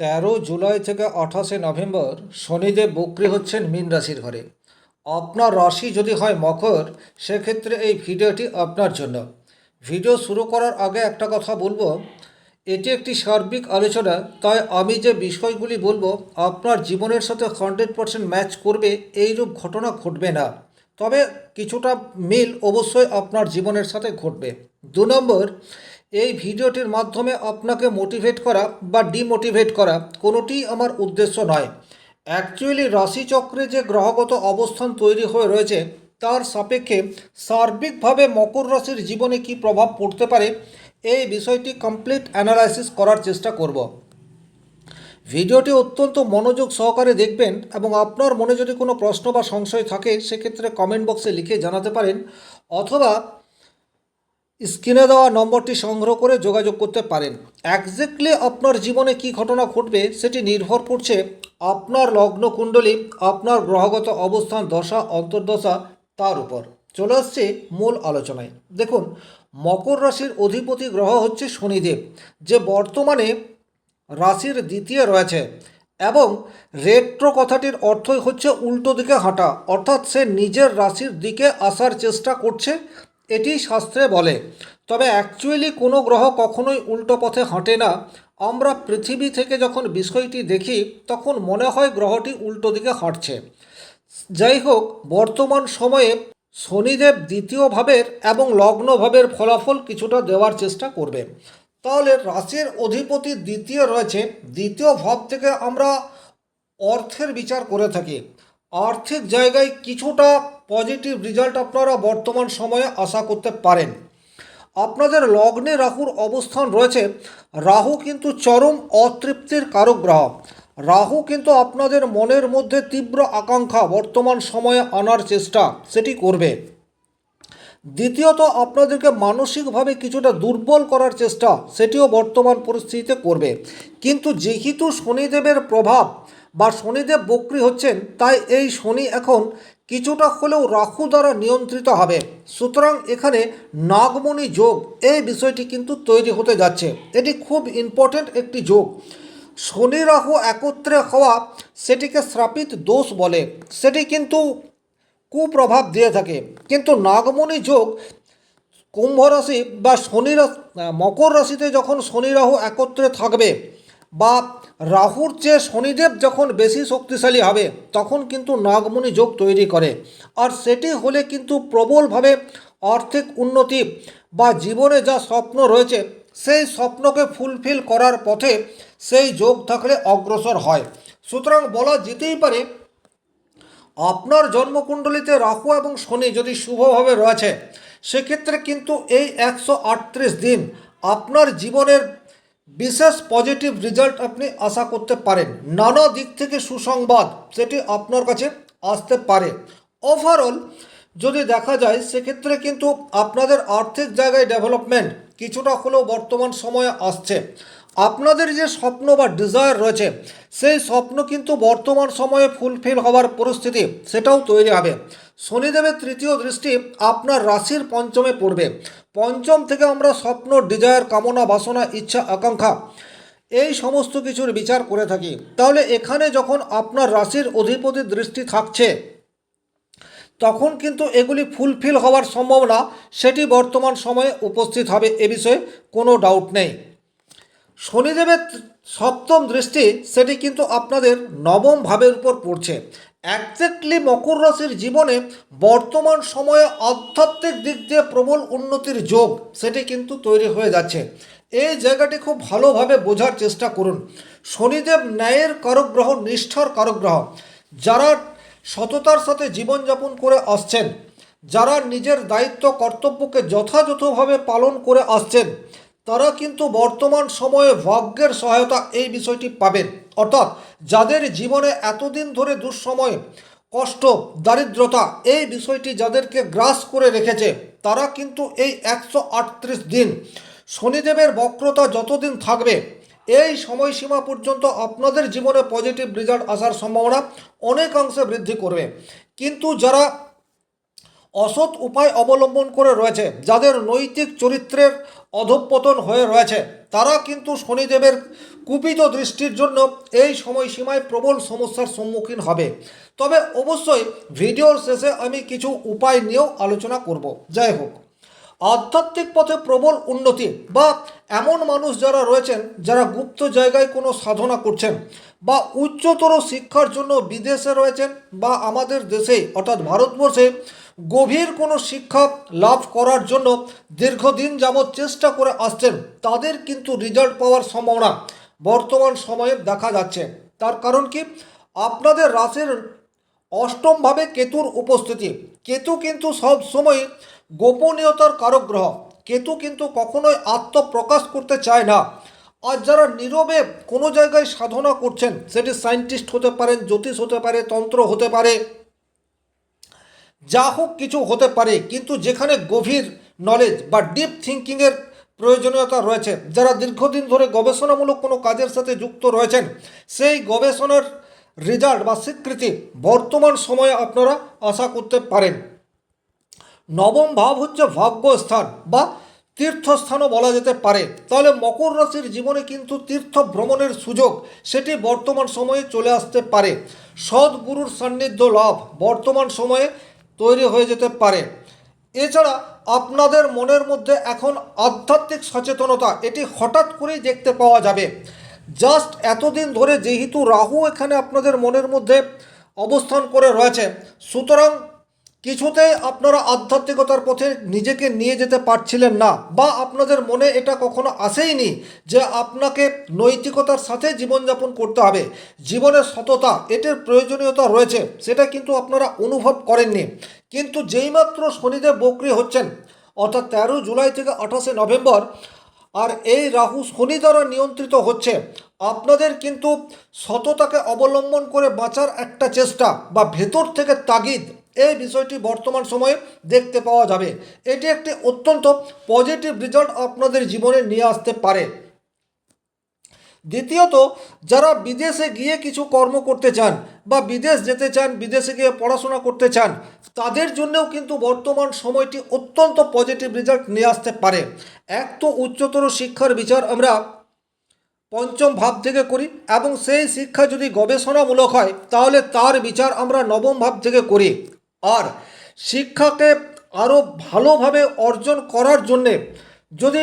তেরো জুলাই থেকে আঠাশে নভেম্বর শনিদেব বক্রি হচ্ছেন মীন রাশির ঘরে। আপনার রাশি যদি হয় মকর, সেক্ষেত্রে এই ভিডিওটি আপনার জন্য। ভিডিও শুরু করার আগে একটা কথা বলব, এটি একটি সার্বিক আলোচনা, তাই আমি যে বিষয়গুলি বলব, আপনার জীবনের সাথে হান্ড্রেড পারসেন্ট ম্যাচ করবে, এইরূপ ঘটনা ঘটবে না। তবে কিছুটা মিল অবশ্যই আপনার জীবনের সাথে ঘটবে। দু নম্বর এই ভিডিওটির মাধ্যমে আপনাকে মোটিভেট করা বা ডিমোটিভেট করা কোনোটিই আমার উদ্দেশ্য নয়। অ্যাকচুয়ালি রাশিচক্রে যে গ্রহগত অবস্থান তৈরি হয়ে রয়েছে, তার সাপেক্ষে সার্বিকভাবে মকর রাশির জীবনে কী প্রভাব পড়তে পারে, এই বিষয়টি কমপ্লিট অ্যানালাইসিস করার চেষ্টা করব। ভিডিওটি অত্যন্ত মনোযোগ সহকারে দেখবেন এবং আপনার মনে যদি কোনো প্রশ্ন বা সংশয় থাকে, সেক্ষেত্রে কমেন্ট বক্সে লিখে জানাতে পারেন, অথবা স্ক্রিনে দেওয়া নম্বরটি সংগ্রহ করে যোগাযোগ করতে পারেন। একজ্যাক্টলি আপনার জীবনে কি ঘটনা ঘটবে সেটি নির্ভর করছে আপনার লগ্ন কুণ্ডলী আপনার গ্রহগত অবস্থান, দশা, অন্তর্দশা তার উপর। চলে আসছে মূল আলোচনায়। দেখুন, মকর রাশির অধিপতি গ্রহ হচ্ছে শনিদেব, যে বর্তমানে রাশির দ্বিতীয় রয়েছে এবং রেট্রো কথাটির অর্থই হচ্ছে উল্টো দিকে হাঁটা, অর্থাৎ সে নিজের রাশির দিকে আসার চেষ্টা করছে এটি শাস্ত্রে বলে, তবে অ্যাকচুয়ালি কোনো গ্রহ কখনোই উল্টো পথে হাঁটে না। আমরা পৃথিবী থেকে যখন বিষয়টি দেখি, তখন মনে হয় গ্রহটি উল্টো দিকে হাঁটছে। যাই হোক, বর্তমান সময়ে শনিদেব দ্বিতীয় ভাবের এবং লগ্ন ভাবের ফলাফল কিছুটা দেওয়ার চেষ্টা করবে। তাহলে রাশির অধিপতি দ্বিতীয় রয়েছে। দ্বিতীয় ভাব থেকে আমরা অর্থের বিচার করে থাকি। আর্থিক জায়গায় কিছুটা পজিটিভ রেজাল্ট আপনারা বর্তমান সময়ে আশা করতে পারেন। আপনাদের লগ্নে রাহুর অবস্থান রয়েছে। রাহু কিন্তু চরম অতৃপ্তির কারক গ্রহ। রাহু কিন্তু আপনাদের মনের মধ্যে তীব্র আকাঙ্ক্ষা বর্তমান সময়ে আনার চেষ্টা, সেটি করবে। দ্বিতীয়ত, আপনাদেরকে মানসিকভাবে কিছুটা দুর্বল করার চেষ্টা, সেটিও বর্তমান পরিস্থিতিতে করবে। কিন্তু যেহেতু শনিদেবের প্রভাব বা শনিদেব বক্রি হচ্ছেন, তাই এই শনি এখন কিছুটা হলেও রাহু দ্বারা নিয়ন্ত্রিত হবে। সুতরাং এখানে নাগমণি যোগ, এই বিষয়টি কিন্তু তৈরি হতে যাচ্ছে। এটি খুব ইম্পর্ট্যান্ট একটি যোগ। শনি রাহু একত্রে হওয়া সেটিকে শ্রাপিত দোষ বলে। সেটি কিন্তু কুপ্রভাব দিয়ে থাকে। কিন্তু নাগমণি যোগ কুম্ভ রাশি বা শনি মকর রাশিতে যখন শনি রাহু একত্রে থাকবে বা রাহুর চেয়ে শনিদেব যখন বেশি শক্তিশালী হবে, তখন কিন্তু নাগমণি যোগ তৈরি করে। আর সেটি হলে কিন্তু প্রবলভাবে আর্থিক উন্নতি বা জীবনে যা স্বপ্ন রয়েছে, সেই স্বপ্নকে ফুলফিল করার পথে সেই যোগ থাকলে অগ্রসর হয়। সুতরাং বলা যেতেই পারে, আপনার জন্মকুণ্ডলিতে রাহু এবং শনি যদি শুভভাবে রয়েছে, সেক্ষেত্রে কিন্তু এই একশো আটত্রিশ দিন আপনার জীবনের বিশেষ পজিটিভ রেজাল্ট আপনি আশা করতে পারেন। নানা দিক থেকে সুসংবাদ সেটি আপনার কাছে আসতে পারে। ওভারঅল যদি দেখা যায়, সেক্ষেত্রে কিন্তু আপনাদের আর্থিক জায়গায় ডেভেলপমেন্ট কিছুটা হলেও বর্তমান সময়ে আসছে। আপনাদের যে স্বপ্ন বা ডিজায়ার রয়েছে, সেই স্বপ্ন কিন্তু বর্তমান সময়ে ফুলফিল হওয়ার পরিস্থিতি, সেটাও তৈরি হবে। শনিদেবের তৃতীয় দৃষ্টি আপনার রাশির পঞ্চমে পড়বে। পঞ্চম থেকে আমরা স্বপ্ন ডিজায়ার কামনা, বাসনা, ইচ্ছা, আকাঙ্ক্ষা, এই সমস্ত কিছুর বিচার করে থাকি। তাহলে এখানে যখন আপনার রাশির অধিপতির দৃষ্টি থাকছে, তখন কিন্তু এগুলি ফুলফিল হওয়ার সম্ভাবনা, সেটি বর্তমান সময়ে উপস্থিত হবে, এ বিষয়ে কোনো ডাউট নেই। শনিদেবের সপ্তম দৃষ্টি, সেটি কিন্তু আপনাদের নবম ভাবের উপর পড়ছে। একজ্যাক্টলি মকর রাশির জীবনে বর্তমান সময়ে আধ্যাত্মিক দিক দিয়ে প্রবল উন্নতির যোগ, সেটি কিন্তু তৈরি হয়ে যাচ্ছে। এই জায়গাটি খুব ভালোভাবে বোঝার চেষ্টা করুন। শনিদেব ন্যায়ের কারক গ্রহ নিষ্ঠার কারক গ্রহ যারা সততার সাথে জীবনযাপন করে আসছেন, যারা নিজের দায়িত্ব, কর্তব্যকে যথাযথভাবে পালন করে আসছেন তারা কিন্তু বর্তমান সময়ে ভাগ্যের সহায়তা এই বিষয়টি পাবেন। অর্থাৎ যাদের জীবনে এতদিন ধরে দুঃসময় কষ্ট, দারিদ্রতা এই বিষয়টি যাদেরকে গ্রাস করে রেখেছে, তারা কিন্তু এই একশো আটত্রিশ দিন শনিদেবের বক্রতা যতদিন থাকবে, এই সময়সীমা পর্যন্ত আপনাদের জীবনে পজিটিভ রেজাল্ট আসার সম্ভাবনা অনেকাংশে বৃদ্ধি করবে। কিন্তু যারা অসৎ উপায় অবলম্বন করে রয়েছে, যাদের নৈতিক চরিত্রের অধঃপতন হয়ে রয়েছে। তারা কিন্তু শনিদেবের কুপিত দৃষ্টির জন্য এই সময়সীমায় প্রবল সমস্যার সম্মুখীন হবে। তবে অবশ্যই ভিডিওর শেষে আমি কিছু উপায় নিয়েও আলোচনা করব। যাই হোক, আধ্যাত্মিক পথে প্রবল উন্নতি বা এমন মানুষ যারা রয়েছেন, যারা গুপ্ত জায়গায় কোনো সাধনা করছেন বা উচ্চতর শিক্ষার জন্য বিদেশে রয়েছেন বা আমাদের দেশে অর্থাৎ ভারতবর্ষে গভীর কোনো শিক্ষা লাভ করার জন্য দীর্ঘদিন যাবৎ চেষ্টা করে আসছেন, তাদের কিন্তু রেজাল্ট পাওয়ার সম্ভাবনা বর্তমান সময়ে দেখা যাচ্ছে। তার কারণ কি? আপনাদের রাশির অষ্টমভাবে কেতুর উপস্থিতি। কেতু কিন্তু সব সময় গোপনীয়তার কারক গ্রহ। কেতু কিন্তু কখনোই আত্মপ্রকাশ করতে চায় না। আর যারা নীরবে কোনো জায়গায় সাধনা করছেন, সেটি সায়েন্টিস্ট হতে পারেন, জ্যোতিষ হতে পারে, তন্ত্র হতে পারে যা হোক কিছু হতে পারে, কিন্তু যেখানে গভীর নলেজ বা ডিপ থিঙ্কিংয়ের প্রয়োজনীয়তা রয়েছে, যারা দীর্ঘদিন ধরে গবেষণামূলক কোনো কাজের সাথে যুক্ত রয়েছেন, সেই গবেষণার রেজাল্ট বা স্বীকৃতি বর্তমান সময়ে আপনারা আশা করতে পারেন। নবম ভাব হচ্ছে ভাগ্যস্থান বা তীর্থস্থানও বলা যেতে পারে। তাহলে মকর রাশির জীবনে কিন্তু তীর্থ ভ্রমণের সুযোগ, সেটি বর্তমান সময়ে চলে আসতে পারে। সদ্গুরুর সান্নিধ্য লাভ, বর্তমান সময়ে তৈরি হয়ে যেতে পারে। এছাড়া আপনাদের মনের মধ্যে এখন আধ্যাত্মিক সচেতনতা, এটি হঠাৎ করেই দেখতে পাওয়া যাবে। জাস্ট এতদিন ধরে যেহেতু রাহু এখানে আপনাদের মনের মধ্যে অবস্থান করে রয়েছে, সুতরাং কিছুতেই আপনারা আধ্যাত্মিকতার পথে নিজেকে নিয়ে যেতে পারছিলেন না বা আপনাদের মনে এটা কখনো আসেইনি যে আপনাকে নৈতিকতার সাথে জীবনযাপন করতে হবে। জীবনের সততা, এটির প্রয়োজনীয়তা রয়েছে, সেটা কিন্তু আপনারা অনুভব করেননি। কিন্তু যেইমাত্র শনিদেব বক্রি হচ্ছেন, অর্থাৎ তেরো জুলাই থেকে আঠাশে নভেম্বর, আর এই রাহু শনি দ্বারা নিয়ন্ত্রিত হচ্ছে, আপনাদের কিন্তু সততাকে অবলম্বন করে বাঁচার একটা চেষ্টা বা ভেতর থেকে তাগিদ এই বিষয়টি বর্তমান সময়ে দেখতে পাওয়া যাবে। এটি একটি অত্যন্ত পজিটিভ রেজাল্ট আপনাদের জীবনে নিয়ে আসতে পারে। দ্বিতীয়ত, যারা বিদেশে গিয়ে কিছু কর্ম করতে চান বা বিদেশ যেতে চান, বিদেশে গিয়ে পড়াশোনা করতে চান, তাদের জন্যও কিন্তু বর্তমান সময়টি অত্যন্ত পজিটিভ রেজাল্ট নিয়ে আসতে পারে। এক তো উচ্চতর শিক্ষার বিচার আমরা পঞ্চম ভাব থেকে করি এবং সেই শিক্ষা যদি গবেষণামূলক হয়, তাহলে তার বিচার আমরা নবম ভাব থেকে করি। আর শিক্ষাকে আরও ভালোভাবে অর্জন করার জন্যে যদি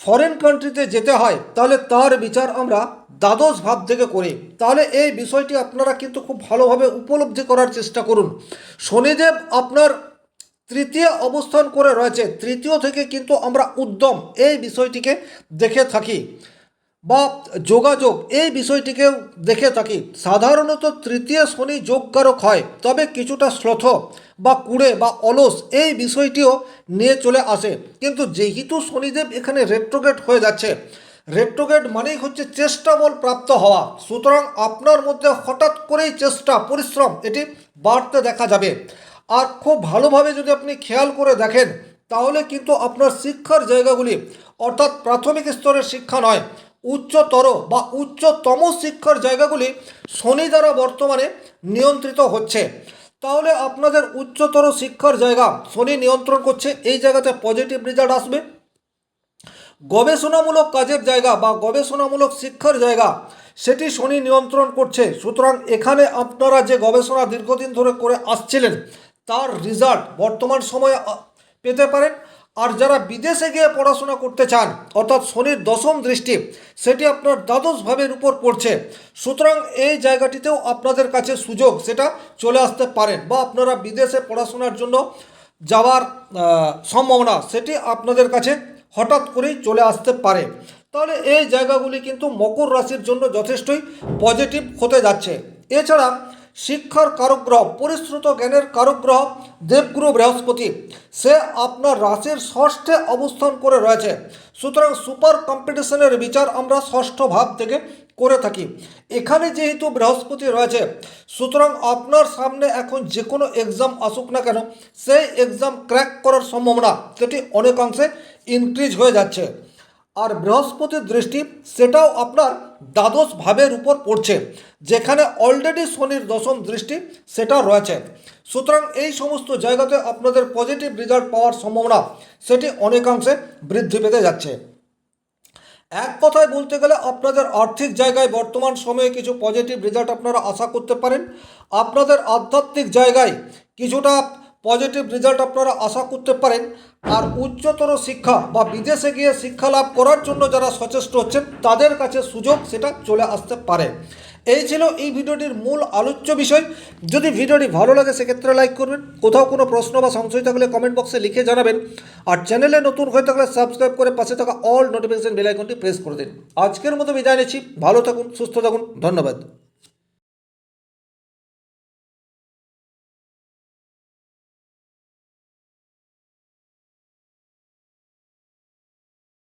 ফরেন কান্ট্রিতে যেতে হয়, তাহলে তার বিচার আমরা দ্বাদশ ভাব থেকে করি। তাহলে এই বিষয়টি আপনারা কিন্তু খুব ভালোভাবে উপলব্ধি করার চেষ্টা করুন। শনিদেব আপনার তৃতীয় অবস্থান করে রয়েছে। তৃতীয় থেকে কিন্তু আমরা উদ্যম, এই বিষয়টিকে দেখে থাকি। বা যোগাযোগ, এই বিষয়টিকেও দেখে থাকি। সাধারণত তৃতীয় শনি যোগকারক হয়, তবে কিছুটা শ্লথ বা কুড়ে বা অলস, এই বিষয়টিও নিয়ে চলে আসে। কিন্তু যেহেতু শনিদেব এখানে রেট্রোগেট হয়ে যাচ্ছে রেট্রোগেট মানেই হচ্ছে চেষ্টা বল প্রাপ্ত হওয়া। সুতরাং আপনার মধ্যে হঠাৎ করেই চেষ্টা, পরিশ্রম, এটি বাড়তে দেখা যাবে। আর খুব ভালোভাবে যদি আপনি খেয়াল করে দেখেন, তাহলে কিন্তু আপনার শিক্ষার জায়গাগুলি, অর্থাৎ প্রাথমিক স্তরের শিক্ষা নয় উচ্চতর বা উচ্চতম শিক্ষার জায়গাগুলি শনি দ্বারা বর্তমানে নিয়ন্ত্রিত হচ্ছে। তাহলে আপনাদের উচ্চতর শিক্ষার জায়গা শনি নিয়ন্ত্রণ করছে, এই জায়গাতে পজিটিভ রেজাল্ট আসবে। গবেষণামূলক কাজের জায়গা বা গবেষণামূলক শিক্ষার জায়গা, সেটি শনি নিয়ন্ত্রণ করছে। সুতরাং এখানে আপনারা যে গবেষণা দীর্ঘদিন ধরে করে আসছিলেন, তার রেজাল্ট বর্তমান সময়ে পেতে পারেন। আর যারা বিদেশে গিয়ে পড়াশোনা করতে চান, অর্থাৎ শনির দশম দৃষ্টি, সেটি আপনার দ্বাদশ ভাবের উপর পড়ছে। সুতরাং এই জায়গাটিতেও আপনাদের কাছে সুযোগ, সেটা চলে আসতে পারেন বা আপনারা বিদেশে পড়াশোনার জন্য যাওয়ার সম্ভাবনা, সেটি আপনাদের কাছে হঠাৎ করেই চলে আসতে পারে। তাহলে এই জায়গাগুলি কিন্তু মকর রাশির জন্য যথেষ্টই পজিটিভ হতে যাচ্ছে। এছাড়া শিক্ষার কারগ্রহ, পরিশ্রুত জ্ঞানের কারগ্রহ দেবগুরু বৃহস্পতি। সে আপনার রাশির ষষ্ঠে অবস্থান করে রয়েছে। সুতরাং সুপার কম্পিটিশনের বিচার আমরা ষষ্ঠ ভাব থেকে করে থাকি। এখানে যেহেতু বৃহস্পতি রয়েছে, সুতরাং আপনার সামনে এখন যে কোনো এক্সাম আসুক না কেন, সেই এক্সাম ক্র্যাক করার সম্ভাবনা সেটি অনেকাংশে ইনক্রিজ হয়ে যাচ্ছে। আর বৃহস্পতির দৃষ্টি সেটাও আপনার দ্বাদশ ভাবের উপর পড়ছে, যেখানে অলরেডি শনির দশম দৃষ্টি সেটা রয়েছে। সুতরাং এই সমস্ত জায়গাতে আপনাদের পজিটিভ রেজাল্ট পাওয়ার সম্ভাবনা সেটি অনেকাংশে বৃদ্ধি পেতে যাচ্ছে। এক কথায় বলতে গেলে আপনাদের আর্থিক জায়গায় বর্তমান সময়ে কিছু পজিটিভ রেজাল্ট আপনারা আশা করতে পারেন। আপনাদের আধ্যাত্মিক জায়গায় কিছুটা পজিটিভ রেজাল্ট আপনারা আশা করতে পারেন। আর উচ্চতর শিক্ষা বা বিদেশে গিয়ে শিক্ষা লাভ করার জন্য যারা সচেষ্ট হচ্ছেন, তাদের কাছে সুযোগ সেটা চলে আসতে পারে। এই ছিল এই ভিডিওটির মূল আলোচ্য বিষয়। যদি ভিডিওটি ভালো লাগে, সেক্ষেত্রে লাইক করবেন। কোথাও কোনো প্রশ্ন বা সংশয় থাকলে কমেন্ট বক্সে লিখে জানাবেন। আর চ্যানেলে নতুন হয়ে থাকলে সাবস্ক্রাইব করে পাশে থাকা অল নোটিফিকেশন বেল আইকনটি প্রেস করে দিন। আজকের মতো বিদায় নিচ্ছি। ভালো থাকুন, সুস্থ থাকুন। ধন্যবাদ।